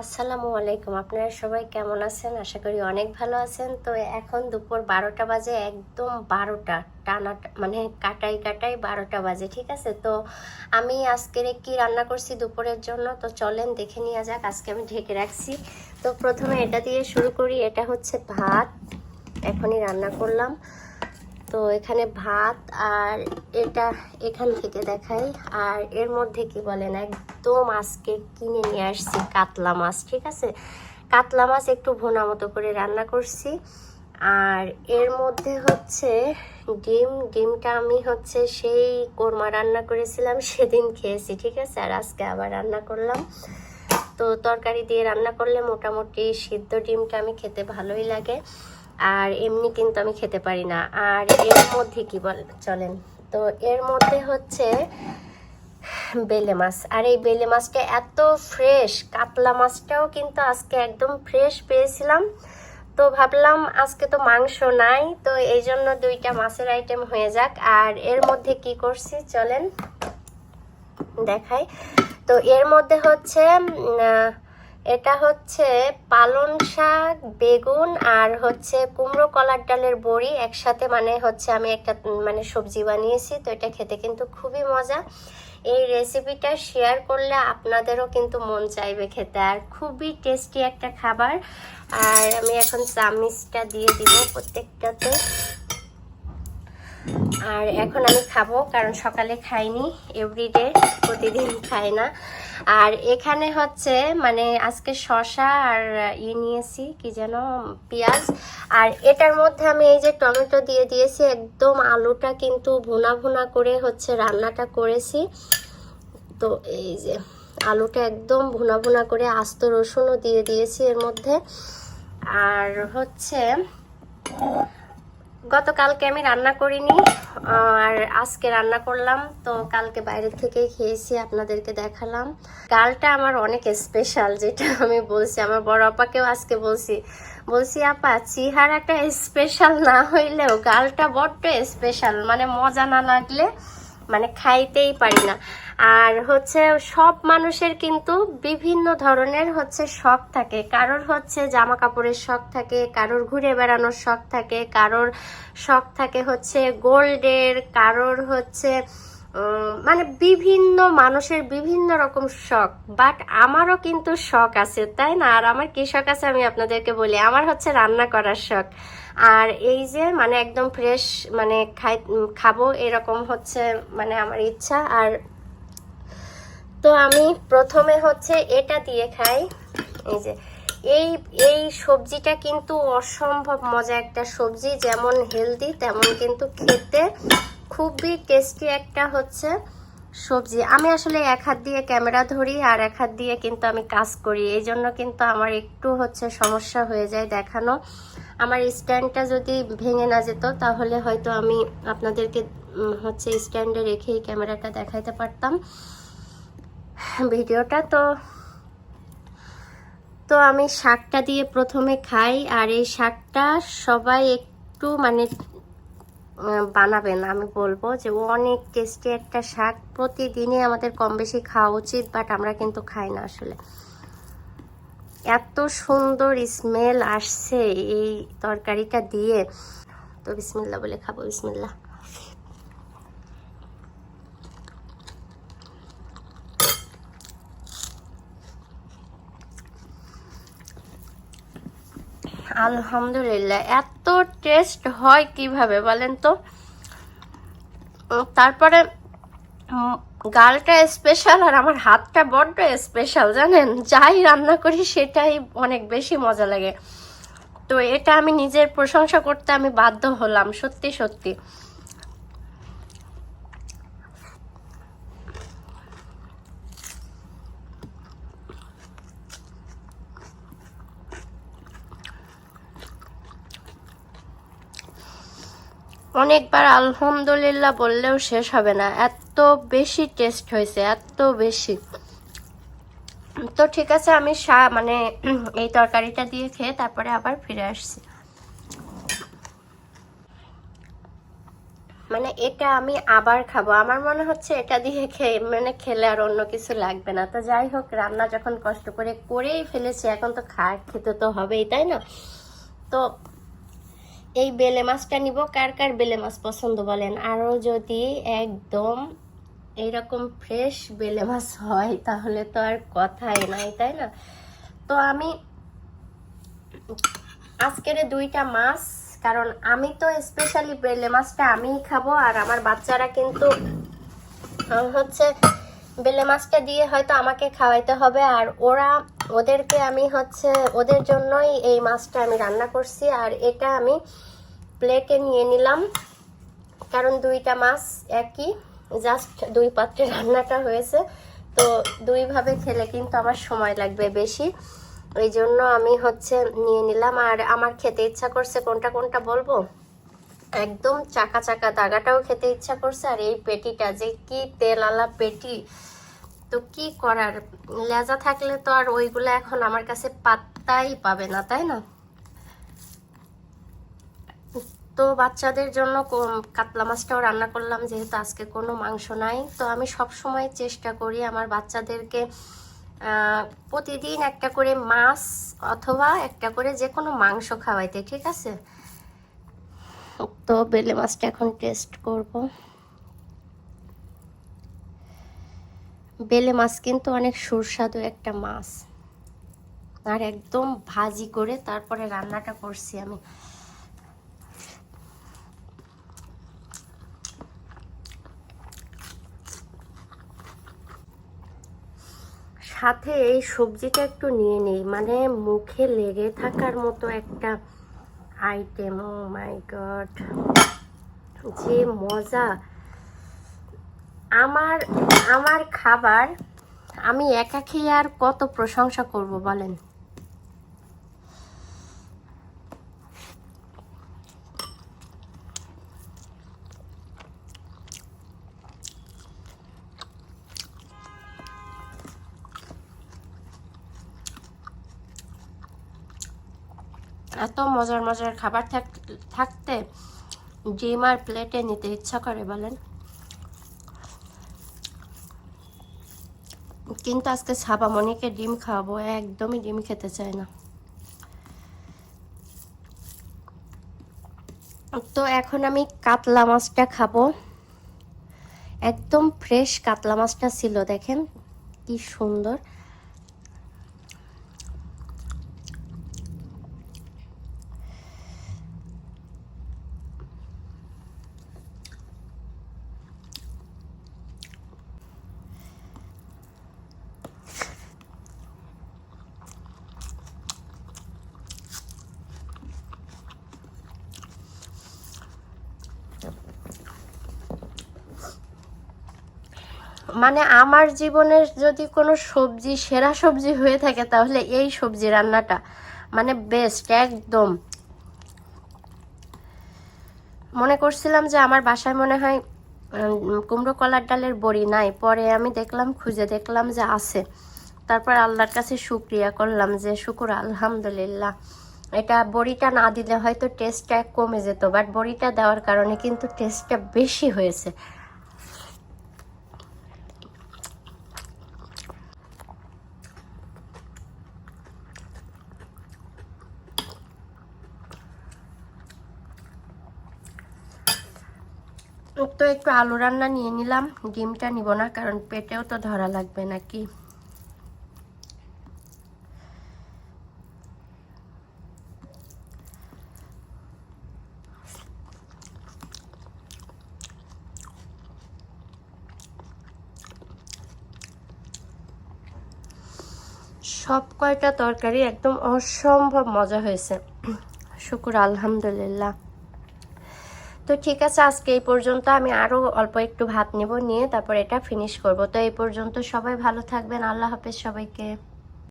আসসালামু আলাইকুম। আপনারা সবাই কেমন আছেন? আশা করি অনেক ভালো আছেন। তো এখন দুপুর বারোটা বাজে, একদম বারোটা, টানা মানে কাটাই কাটাই বারোটা বাজে, ঠিক আছে? তো আমি আজকের কি রান্না করছি দুপুরের জন্য? তো চলেন দেখে নিয়ে যাক, আজকে আমি ঢেকে রাখছি। তো প্রথমে এটা দিয়ে শুরু করি, এটা হচ্ছে ভাত। এখনই রান্না করলাম। তো এখানে ভাত আর এটা এখান থেকে দেখাই। আর এর মধ্যে কি বলেন, একদম আজকে কিনে নিয়ে আসছি কাতলা মাছ, ঠিক আছে? কাতলা মাছ একটু ভোনা মতো করে রান্না করছি। আর এর মধ্যে হচ্ছে ডিম, ডিমটা আমি হচ্ছে সেই কোরমা রান্না করেছিলাম, সেদিন খেয়েছি, ঠিক আছে? আর আজকে আবার রান্না করলাম। তো তরকারি দিয়ে রান্না করলে মোটামুটি সিদ্ধ ডিমটা আমি খেতে ভালোই লাগে। আর এমনি কিন্তু আমি খেতে পারি না। আর এর মধ্যে কি বল, চলেন। তো এর মধ্যে হচ্ছে বেলে মাছ। আর এই বেলে মাছটা এত ফ্রেশ কাতলা মাছটাও কিন্তু আজকে একদম ফ্রেশ পেয়েছিলাম। তো ভাবলাম আজকে তো মাংস নাই, তো এই জন্য দুইটা মাছের আইটেম হয়ে যাক। আর এর মধ্যে কি করছি, চলেন দেখাই। তো এর মধ্যে হচ্ছে এটা হচ্ছে পালন শাক, বেগুন আর হচ্ছে কুমড়ো কলার ডালের বড়ি। একসাথে মানে হচ্ছে আমি একটা মানে সবজি বানিয়েছি, তো এটা খেতে কিন্তু খুবই মজা। এই রেসিপিটা শেয়ার করলে আপনাদেরও কিন্তু মন চাইবে খেতে। আর খুবই টেস্টি একটা খাবার। আর আমি এখন চামিচটা দিয়ে দিব প্রত্যেকটাতে। আর এখন আমি খাব, কারণ সকালে খাইনি এভরিডে প্রতিদিন খাই না। আর এখানে হচ্ছে মানে আজকে শশা আর ইয়ে নিয়েছি, কি যেন, পেঁয়াজ। আর এটার মধ্যে আমি এই যে টমেটো দিয়ে দিয়েছি, একদম আলুটা কিন্তু ভুনা ভুনা করে হচ্ছে রান্নাটা করেছি। তো এই যে আলুটা একদম ভুনা ভুনা করে আস্ত রসুনও দিয়ে দিয়েছি এর মধ্যে। আর হচ্ছে গতকালকে আমি রান্না করিনি আর আজকে রান্না করলাম। তো কালকে বাইরে থেকে খেয়েছি, আপনাদেরকে দেখালাম। গালটা আমার অনেক স্পেশাল যেটা আমি বলছি, আমার বড় আপাকেও আজকে বলছি। বলছি, আপা, চিহারাটা স্পেশাল না হইলেও গালটা বড্ড স্পেশাল মানে মজা না লাগলে মানে খাইতেই পারি না। আর হচ্ছে সব মানুষের কিন্তু বিভিন্ন ধরনের হচ্ছে শখ থাকে। কারোর হচ্ছে জামা কাপড়ের শখ থাকে, কারোর ঘুরে বেড়ানোর শখ থাকে, কারোর শখ থাকে হচ্ছে গোল্ডের, কারোর হচ্ছে মানে বিভিন্ন মানুষের বিভিন্ন রকম শখ বাট আমারও কিন্তু শখ আছে, তাই না? আর আমার কি শখ আছে আমি আপনাদেরকে বলি, আমার হচ্ছে রান্না করার শখ। আর এই যে মানে একদম ফ্রেশ মানে খাই খাব এরকম হচ্ছে মানে আমার ইচ্ছা। আর তো আমি প্রথমে হচ্ছে এটা দিয়ে খাই, এই যে। এই এই সবজিটা কিন্তু অসম্ভব মজা একটা সবজি, যেমন হেলদি তেমন কিন্তু খেতে খুবই টেস্টি একটা হচ্ছে সবজি। আমি আসলে এক হাত দিয়ে ক্যামেরা ধরি আর এক হাত দিয়ে কিন্তু আমি কাজ করি। এই জন্য কিন্তু আমার একটু হচ্ছে সমস্যা হয়ে যায় দেখানো। আমার স্ট্যান্ডটা যদি ভেঙে না যেত, তাহলে হয়তো আমি আপনাদেরকে হচ্ছে স্ট্যান্ডে রেখেই ক্যামেরাটা দেখাইতে পারতাম ভিডিওটা। তো তো আমি শাকটা দিয়ে প্রথমে খাই। আর এই শাকটা সবাই একটু মানে বানাবেন। আমি বলব যে অনেক টেস্টি একটা শাক প্রতিদিনই আমাদের কম বেশি খাওয়া উচিত বাট আমরা কিন্তু খাই না আসলে। এত সুন্দর স্মেল আসছে এই তরকারিটা দিয়ে। তো বিসমিল্লা বলে খাব বিসমিল্লা আলহামদুলিল্লাহ। এত টেস্ট হয় কীভাবে বলেন তো? তারপরে গালটা স্পেশাল আর আমার হাতটা বড্ড স্পেশাল জানেন? যাই রান্না করি সেটাই অনেক বেশি মজা লাগে। তো এটা আমি নিজের প্রশংসা করতে আমি বাধ্য হলাম, সত্যি সত্যি। অনেকবার আলহামদুলিল্লাহ বললেও শেষ হবে না। এত বেশি টেস্ট হয়েছে, এত বেশি। তো ঠিক আছে, আমি সা মানে এই তরকারিটা দিয়ে খেয়ে তারপরে আবার ফিরে আসছি। মানে এটা আমি আবার খাব। আমার মনে হচ্ছে এটা দিয়ে খেয়ে মানে খেলে আর অন্য কিছু লাগবে না। তো যাই হোক, রান্না যখন কষ্ট করে করেই ফেলেছি, এখন তো খা খেতে তো হবেই, তাই না? তো এই বেলে মাছটা নিব। কার কার বেলে মাছ পছন্দ বলেন? আরও যদি একদম এইরকম ফ্রেশ বেলে মাছ হয়, তাহলে তো আর কথাই নাই, তাই না? তো আমি আজকের দুইটা মাছ, কারণ আমি তো স্পেশালি বেলে মাছটা আমিই খাব, আর আমার বাচ্চারা কিন্তু হচ্ছে বেলে মাছটা দিয়ে হয়তো আমাকে খাওয়াইতে হবে, আর ওরা ওদেরকে আমি হচ্ছে, ওদের জন্যই এই মাছটা আমি রান্না করছি, আর এটা আমি প্লেটে নিয়ে নিলাম। কারণ দুইটা মাছ একই জাস্ট দুই পাত্রে রান্নাটা হয়েছে। তো দুইভাবে খেলে কিন্তু আমার সময় লাগবে বেশি। ওই জন্য আমি হচ্ছে নিয়ে নিলাম, আর আমার খেতে ইচ্ছা করছে কোনটা কোনটা বলব? একদম চাকা চাকা দাগাটাও খেতে ইচ্ছা করছে, আর এই পেটিটা যে কি তেল আলা পেটি! তো কি করার? লেজা থাকলে তো আর ওইগুলো এখন আমার কাছে পাত্তাই পাবে না, তাই না? তো বাচ্চাদের জন্য কাতলা মাছটাও রান্না করলাম, যেহেতু আজকে কোনো মাংস নাই। তো আমি সব সময় চেষ্টা করি আমার বাচ্চাদেরকে প্রতিদিন একটা করে মাছ অথবা একটা করে যে কোনো মাংস খাওয়াইতে, ঠিক আছে? তো বেলে মাছটা এখন টেস্ট করব। বেলে মাছ কিন্তু অনেক সুস্বাদু একটা মাছ। আর একদম ভাজি করে তারপরে রান্নাটা করছি আমি। সাথে এই সবজিটা একটু নিয়ে নেই মানে মুখে লেগে থাকার মতো একটা আইটেম ও মাই গড যে মজা। আমার আমার খাবার আমি একা খেয়ে আর কত প্রশংসা করব বলেন? এত মজার মজার খাবার থাক- থাকতে ডিম আর প্লেটে নিতে ইচ্ছা করে বলেন? কিন্তু আজকে ছাপামণিকে ডিম খাওয়াবো একদমই ডিম খেতে চায় না। তো এখন আমি কাতলা মাছটা খাব। একদম ফ্রেশ কাতলা মাছটা ছিল, দেখেন কি সুন্দর। মানে আমার জীবনের যদি কোনো সবজি, সেরা সবজি হয়ে থাকে, তাহলে এই সবজি রান্নাটা মানে বেস্ট একদম। মনে করছিলাম যে আমার বাসায় মনে হয় কুমড়ো কলার ডালের বড়ি নাই। পরে আমি দেখলাম, খুঁজে দেখলাম যে আছে। তারপর আল্লাহর কাছে শুক্রিয়া করলাম যে, শুকুর, আলহামদুলিল্লাহ। এটা বড়িটা না দিলে হয়তো টেস্টটা কমে যেত বাট বড়িটা দেওয়ার কারণে কিন্তু টেস্টটা বেশি হয়েছে। তো একটু আলু রান্না নিয়ে নিলাম। ডিমটা নিব না, কারণ পেটেও তো ধরা লাগবে নাকি। সব কয়টা তরকারি একদম অসম্ভব মজা হয়েছে। শুকুর, আলহামদুলিল্লাহ। তো ঠিক আছে, আজকে এই পর্যন্ত আমি আরও অল্প একটু ভাত নেব, নিয়ে তারপর এটা ফিনিশ করব। তো এই পর্যন্ত সবাই ভালো থাকবেন, আল্লাহ হাফেজ সবাইকে।